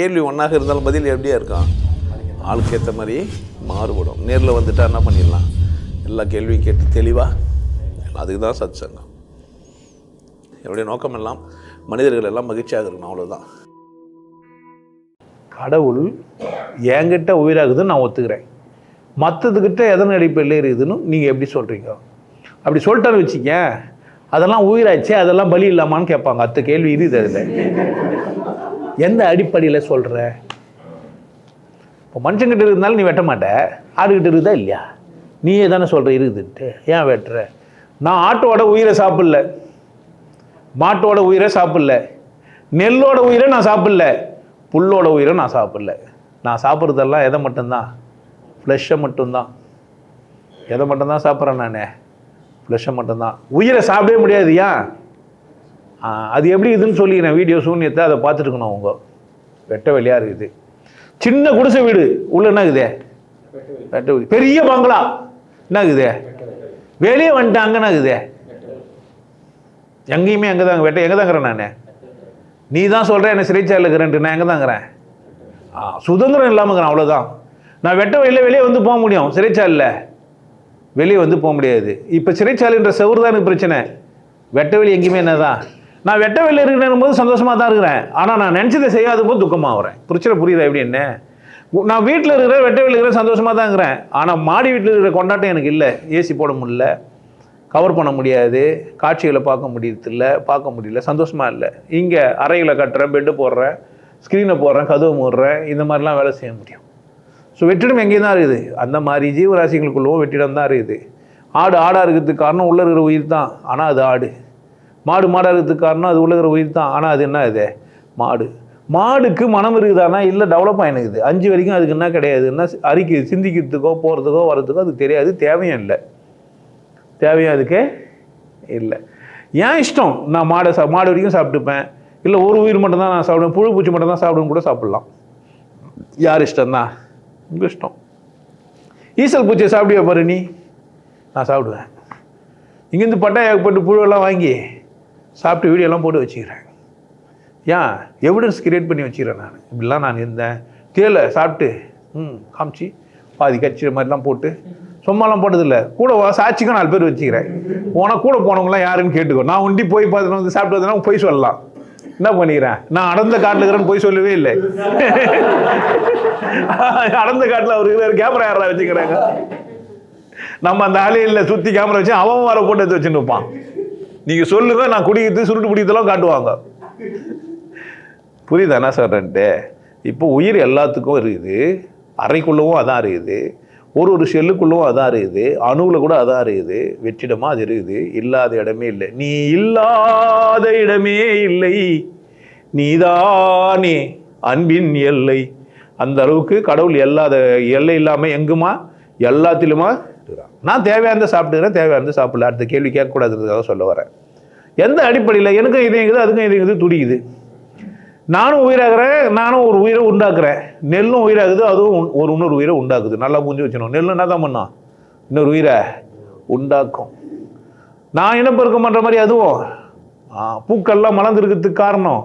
கேள்வி ஒன்றாக இருந்தாலும் பதில் எப்படியா இருக்கும்? ஆளுக்கு ஏற்ற மாதிரி மாறுபடும். நேரில் வந்துட்டால் என்ன பண்ணிடலாம்? எல்லா கேள்வியும் கேட்டு தெளிவாக அதுக்கு தான் சத் சங்கம் என்னுடைய நோக்கம் எல்லாம் மனிதர்கள் எல்லாம் மகிழ்ச்சியாக இருக்கணும் அவ்வளோதான் கடவுள் என்கிட்ட உயிராகுதுன்னு நான் ஒத்துக்கிறேன். மற்றதுக்கிட்ட எதன் அடிப்படையில் இருக்குதுன்னு நீங்கள் எப்படி சொல்கிறீங்க அப்படி சொல்லிட்டேன்னு வச்சுக்க அதெல்லாம் உயிராச்சு அதெல்லாம் பலி இல்லாமான்னு கேட்பாங்க. அத்த கேள்வி இது அதில். எந்த அடிப்படையில் சொல்கிற இப்போ மனுஷங்கிட்ட இருந்தாலும் நீ வெட்ட மாட்ட. ஆடுகிட்ட இருக்குதா இல்லையா? நீயே தானே சொல்கிற இருக்குதுன்ட்டு. ஏன் வெட்டுற? நான் ஆட்டோட உயிரை சாப்பிடல. மாட்டோட உயிரை சாப்பிடல. நெல்லோட உயிரை நான் சாப்பிடல. புல்லோட உயிரை நான் சாப்பிடல. நான் சாப்பிட்றதெல்லாம் எதை மட்டும்தான்? ஃப்ளெஷ்ஷை மட்டும்தான். எதை மட்டும்தான் சாப்பிட்றேன் நான்? ஃப்ளெஷ்ஷை மட்டும்தான். உயிரை சாப்பிடவே முடியாது ஏன்? அது எப்படி இதுன்னு சொல்லிக்கிறேன் வீடியோ சூன்யத்தை அதை பார்த்துருக்கணும் அவங்க. வெட்ட வெளியாக இருக்குது. சின்ன குடிசை வீடு. உள்ள என்ன இருக்குதே? வெட்ட வெளி. பெரிய பங்களா. என்ன இருக்குதே? வெளியே வந்துட்டாங்கன்னு இருக்குதே? எங்கேயுமே அங்கே தாங்க வெட்ட எங்கே தாங்கிறேன் நான்? நீ தான் சொல்கிற என்ன சிறைச்சாலையில் இருக்கிறேன்ட்டு நான் எங்கே தாங்கிறேன் ஆ சுதந்திரம் இல்லாமங்கிறேன் அவ்வளோதான் நான் வெட்ட வழியில் வெளியே வந்து போக முடியும் சிறைச்சாலையில். வெளியே வந்து போக முடியாது. இப்போ சிறைச்சாலைன்ற செவ்வறு தான் எனக்கு பிரச்சனை. வெட்ட வெளி எங்கேயுமே என்னதான்? நான் வெட்ட வெளியில் இருக்கிறேன் போது சந்தோஷமாக தான் இருக்கிறேன். ஆனால் நான் நினச்சதை செய்யாத போது துக்கமாக வரேன் பிரச்சனை புரியுதா எப்படி என்ன? நான் வீட்டில் இருக்கிற வெட்ட வெளியில் இருக்கிற சந்தோஷமாக தான் இருக்கிறேன். ஆனால் மாடி வீட்டில் இருக்கிற கொண்டாட்டம் எனக்கு இல்லை. ஏசி போட முடியல. கவர் பண்ண முடியாது. காட்சிகளை பார்க்க முடியறதில்ல. பார்க்க முடியல. சந்தோஷமாக இல்லை. இங்கே அறைகளை கட்டுறேன் பெட்டு போடுறேன் ஸ்க்ரீனை போடுறேன் கதவு மூடுறேன். இந்த மாதிரிலாம் வேலை செய்ய முடியும். ஸோ வெற்றிடம் எங்கேயும் தான் இருக்குது. அந்த மாதிரி ஜீவராசிகளுக்குள்ளவும் வெற்றிடம் தான் இருக்குது. ஆடு ஆடாக இருக்கிறதுக்கு காரணம் உள்ள இருக்கிற உயிர் தான். ஆனால் அது ஆடு. மாடு மாடாக இருக்கிறதுக்கு காரணம் அது உள்ள உயிர் தான். ஆனால் அது என்ன இது? மாடு. மாடுக்கு மனம் இருக்குதானா? இல்லை டெவலப் ஆகினுக்குது அஞ்சு வரைக்கும் அதுக்கு என்ன கிடையாது? என்ன அறிக்கை சிந்திக்கிறதுக்கோ போகிறதுக்கோ வர்றதுக்கோ அது தெரியாது. தேவையும் இல்லை. தேவையும் அதுக்கு இல்லை. ஏன் இஷ்டம்? நான் மாடை சா மாடு வரைக்கும் சாப்பிட்டுப்பேன். இல்லை ஒரு உயிர் மட்டும்தான் நான் சாப்பிடுவேன். புழு பூச்சி மட்டும்தான் சாப்பிடுன்னு சாப்பிடுவேன் கூட சாப்பிட்லாம். யார் இஷ்டம் தான் உங்கள் இஷ்டம். ஈசல் பூச்சியை சாப்பிடுவே பாரு நீ? நான் சாப்பிடுவேன். இங்கேருந்து பட்டா ஏகப்பட்டு புழுவெல்லாம் வாங்கி சாப்பிட்டு வீடியோலாம் போட்டு வச்சுக்கிறேன். ஏன்? எவிடன்ஸ் கிரியேட் பண்ணி வச்சுக்கிறேன் நான். இப்படிலாம் நான் இருந்தேன். தேலை சாப்பிட்டு ம் காமிச்சு பாதி கட்சி மாதிரிலாம் போட்டு சும்மாலாம் போட்டதில்ல. கூட சாட்சிக்கும் நாலு பேர் வச்சுக்கிறேன். உனக்கு கூட போனவங்களாம் யாருன்னு கேட்டுக்கோ. நான் ஒண்டி போய் பார்த்துட்டு வந்து சாப்பிட்டு வந்தேன்னா போய் சொல்லலாம். என்ன பண்ணிக்கிறேன்? நான் அடர்ந்த காட்டில் இருக்கிறேன்னு போய் சொல்லவே இல்லை. அடர்ந்த காட்டில் அவர் இருக்கிற கேமரா யாரா வச்சுக்கிறாங்க? நம்ம அந்த ஆலையில் சுற்றி கேமரா வச்சு அவன் வர போட்டு எடுத்து வச்சுன்னு இருப்பான். நீங்கள் சொல்லுங்க நான் குடிக்கிறது சுருட்டு பிடிக்கிறதெல்லாம் காட்டுவாங்க. புரியுதா? என்ன சொல்கிறேன்ட்டு இப்போ உயிர் எல்லாத்துக்கும் இருக்குது. அறைக்குள்ளவும் அதான் இருக்குது. ஒரு ஒரு செல்லுக்குள்ளவும் அதான் இருக்குது. அணுவில் கூட அதான் இருக்குது. வெற்றிடமாக அது இருக்குது. இல்லாத இடமே இல்லை. நீ இல்லாத இடமே இல்லை. நீதானே அன்பின் எல்லை. அந்த அளவுக்கு கடவுள் எல்லாத எல்லை இல்லாமல் எங்குமா? எல்லாத்திலுமா சாப்பிட்டுக்கிறான் நான் தேவையானதை சாப்பிட்டுக்கிறேன் தேவையானது சாப்பிடல. அடுத்த கேள்வி கேட்கக்கூடாதுன்றதுக்காக சொல்ல வரேன். எந்த அடிப்படையில்? எனக்கும் இதயங்குது அதுக்கும் இதயங்குது துடிக்குது. நானும் உயிராகிறேன் நானும் ஒரு உயிரை உண்டாக்குறேன். நெல்லும் உயிராகுது அதுவும் ஒரு இன்னொரு உயிரை உண்டாக்குது. நல்லா புரிஞ்சு வச்சணும் நெல் என்ன தான் பண்ணான் இன்னொரு உயிரை உண்டாக்கும். நான் இனப்பெருக்கம் பண்ணுற மாதிரி அதுவும். பூக்கள்லாம் மலர்ந்துருக்கிறதுக்கு காரணம்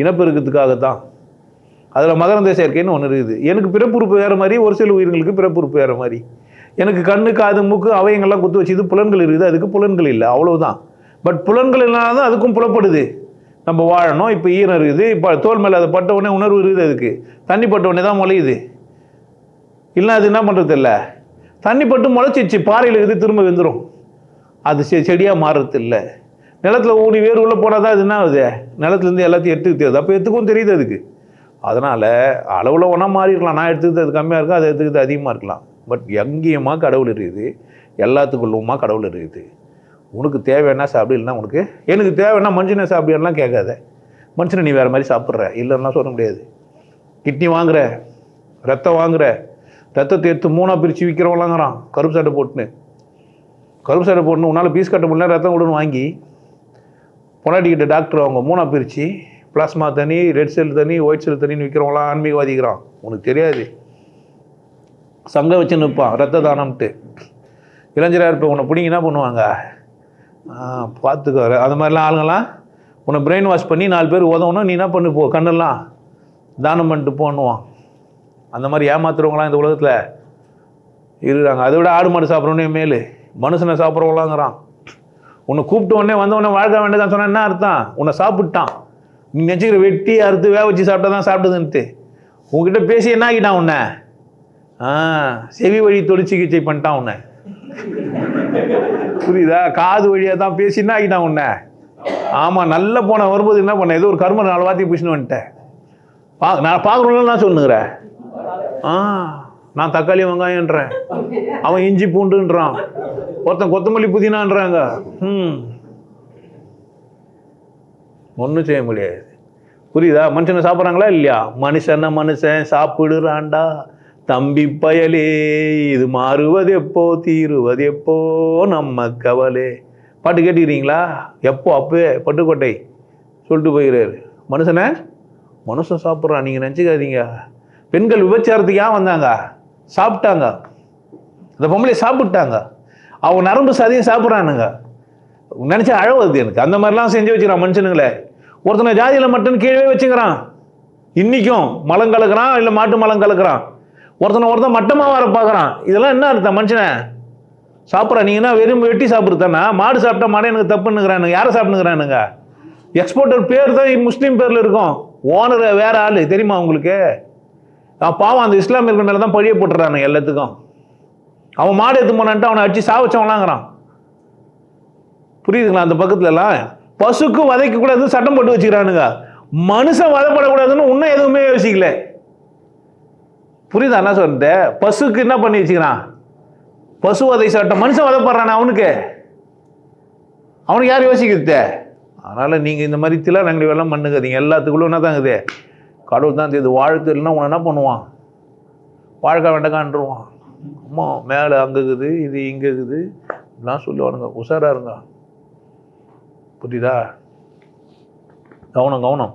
இனப்பெருக்கத்துக்காகத்தான் அதில் மகரந்த சேர்க்கைன்னு ஒன்று இருக்குது. எனக்கு பிறப்புறுப்பு வேறு மாதிரி ஒரு சில உயிர்களுக்கு பிறப்புறுப்பு வேறு மாதிரி. எனக்கு கண்ணு காது மூக்கு அவயங்கள்லாம் குத்து வச்சு இது புலன்கள் இருக்குது. அதுக்கு புலன்கள் இல்லை. அவ்வளவுதான். பட் புலன்கள் இல்லாத தான் அதுக்கும் புலப்படுது. நம்ம வாழணும். இப்போ ஈரம் இருக்குது. இப்போ தோல் மேலே அதை பட்ட உடனே உணர்வு இருக்குது அதுக்கு. தண்ணி பட்ட உடனே தான் முளையுது. இல்லை அது என்ன பண்ணுறது இல்லை? தண்ணி பட்டு முளைச்சிச்சு பாறையில் இருக்குது திரும்ப வெந்துடும் அது செ செடியாக மாறுறது இல்லை. நிலத்தில் ஊனி வேர் உள்ளே போனால் தான் அது என்ன ஆகுது? நிலத்துலேருந்து எல்லாத்தையும் எடுத்துக்க தெரியுது அப்போ எடுத்துக்கும் தெரியுது அதுக்கு. அதனால் அளவில் ஒன்றா மாறி இருக்கலாம் நான் எடுத்துக்கிறது அது கம்மியாக இருக்கும் அதை எடுத்துக்கிறது அதிகமாக இருக்கலாம். பட் எங்கேயுமா கடவுள் இருக்குது எல்லாத்துக்குள்ளுமா கடவுள் இருக்குது. உனக்கு தேவைன்னா சாப்பிடு இல்லைன்னா உனக்கு எனக்கு தேவைன்னா மனுஷனை சாப்பிடுலாம் கேட்காத. மனுஷனை நீ வேறு மாதிரி சாப்பிட்ற இல்லைன்னா சொல்ல முடியாது. கிட்னி வாங்குற ரத்தம் வாங்குற ரத்தத்தை எடுத்து மூணாக பிரித்து விற்கிறவங்களாங்கிறான் கருப்பு சட்டை போட்டுன்னு. கருப்பு சட்டை போட்டுன்னு உன்னால் பீஸ் கட்ட முடியல ரத்தம் கொடுன்னு வாங்கி பொண்டாட்டிக்கிட்ட டாக்டர் அவங்க மூணாக பிரித்து பிளாஸ்மா தனி ரெட் செல் தனி ஒயிட் செல் தனின்னு விற்கிறவங்களாம் ஆன்மீகவாதிக்கிறான் உனக்கு தெரியாது. சங்கம் வச்சு நிற்பான் ரத்த தானம்ட்டு. இளைஞராக இருப்ப உன்னை பிடிங்க என்ன பண்ணுவாங்க? பார்த்துக்கோ அது மாதிரிலாம் ஆளுங்களாம் உன்னை பிரெயின் வாஷ் பண்ணி நாலு பேர் உதவணும் நீ என்ன பண்ணு போ கண்ணெல்லாம் தானம் பண்ணிட்டு போன்னுவான். அந்த மாதிரி ஏமாத்துறவங்களாம் இந்த உலகத்தில் இருக்கிறாங்க அதை விட ஆடு மாடு சாப்பிட்றவனே மேலு. மனுஷனை சாப்பிட்றவங்களாங்கிறான். உன்னை கூப்பிட்ட உடனே வந்த உடனே வாழ்க்கை வேண்டியதான் சொன்னா என்ன அர்த்தம்? உன்னை சாப்பிட்டான். நீ நினச்சிக்கிற வெட்டி அறுத்து வேக வச்சு சாப்பிட்டா தான் சாப்பிட்டதுன்ட்டு உங்ககிட்ட பேசி என்ன ஆகிட்டான் உன்னை? ஆ செவி வழி தொழில் சிகிச்சை பண்ணிட்டான் உன்னை. புரியுதா? காது வழியாக தான் பேசி என்ன ஆகிட்டான் உன்னை? ஆமாம் நல்ல போன வரும்போது என்ன பண்ண? ஏதோ ஒரு கர்ம நாலு வார்த்தையை பிடிச்சின்னு வந்துட்டேன். பா நான் பார்க்குறோம்ல நான் சொல்லுங்கிறேன் ஆ நான் தக்காளி வெங்காயன்றேன் அவன் இஞ்சி பூண்டுன்றான். ஒருத்தன் கொத்தமல்லி புதினான்றாங்க. ம் ஒன்றும் செய்ய முடியாது. புரியுதா? மனுஷனை சாப்பிட்றாங்களா இல்லையா? மனுஷன மனுஷன்? சாப்பிடுறான்டா. தம்பி பயலே இது மாறுவது எப்போ தீருவது எப்போ நம்ம கவலே. பாட்டு கேட்டுக்கிறீங்களா? எப்போ அப்பவே பட்டுக்கோட்டை சொல்லிட்டு போயிடுறாரு மனுஷனை மனுஷன் சாப்பிட்றான். நீங்கள் நினச்சிக்காதீங்க. பெண்கள் விபச்சாரத்துக்கு ஏன் வந்தாங்க? சாப்பிட்டாங்க. அந்த பொம்பளை சாப்பிட்டாங்க. அவங்க நரம்பு சதையும் சாப்பிட்றானுங்க. நினச்சா அழ வருது எனக்கு. அந்த மாதிரிலாம் செஞ்சு வச்சுக்கிறான் மனுஷனுங்களே. ஒருத்தனை ஜாதியில் மட்டும் கீழே வச்சுக்கிறான். இன்றைக்கும் மலம் கலக்கிறான் இல்லை மாட்டு மலம் கலக்கிறான் ஒருத்தனை ஒருத்தன் மட்டமாக வர பார்க்குறான் இதெல்லாம் என்ன அர்த்தம் மனுஷனை? சாப்பிட்றான் நீங்கன்னா வெறும் வெட்டி சாப்பிட்றதானா மாடு சாப்பிட்டா மாடே எனக்கு தப்புன்னுங்கிறானுங்க யாரை சாப்பிட்டுங்கிறானுங்க எக்ஸ்போர்ட்டர் பேர் தான் முஸ்லீம் பேரில் இருக்கும். ஓனர் வேற ஆள் தெரியுமா உங்களுக்கு? பாவம் அந்த இஸ்லாமியர்கள் மேலே தான் பழிய போட்டுறானுங்க எல்லாத்துக்கும். அவன் மாடு எடுத்து போனான்ட்டு அவனை அடிச்சு சாவச்சவனாங்கிறான் புரியுதுங்களா அந்த பக்கத்துலலாம்? பசுக்கு வதைக்க கூடாதுன்னு சட்டம் போட்டு வச்சுக்கிறானுங்க. மனுஷன் வதப்படக்கூடாதுன்னு இன்னும் எதுவுமே யோசிக்கல. புரியுதா என்ன சொல்றது பசுக்கு என்ன பண்ணி வச்சுக்கிறான்? பசு வதை சட்டம் மனுஷன் வதைப்படுறானே அவனுக்கு. அவனுக்கு யார் யோசிக்கிறது? அதனால் நீங்கள் இந்த மாதிரி தில்லாரங்கடி வேலை பண்ணுங்கிறீங்க எல்லாத்துக்குள்ளும் என்ன தாங்குது? கடவுள் தான் தெரியுது வாழ்த்து இல்லைன்னா உன்னை என்ன பண்ணுவான்? வாழ்க்கை வேண்டக்கான்ருவான் அம்மா மேலே அங்கே இருக்குது இது இங்கே இருக்குது இப்படிலாம் சொல்லுவானுங்க. உஷாராக இருங்க. புரியுதா? கவனம் கவனம்.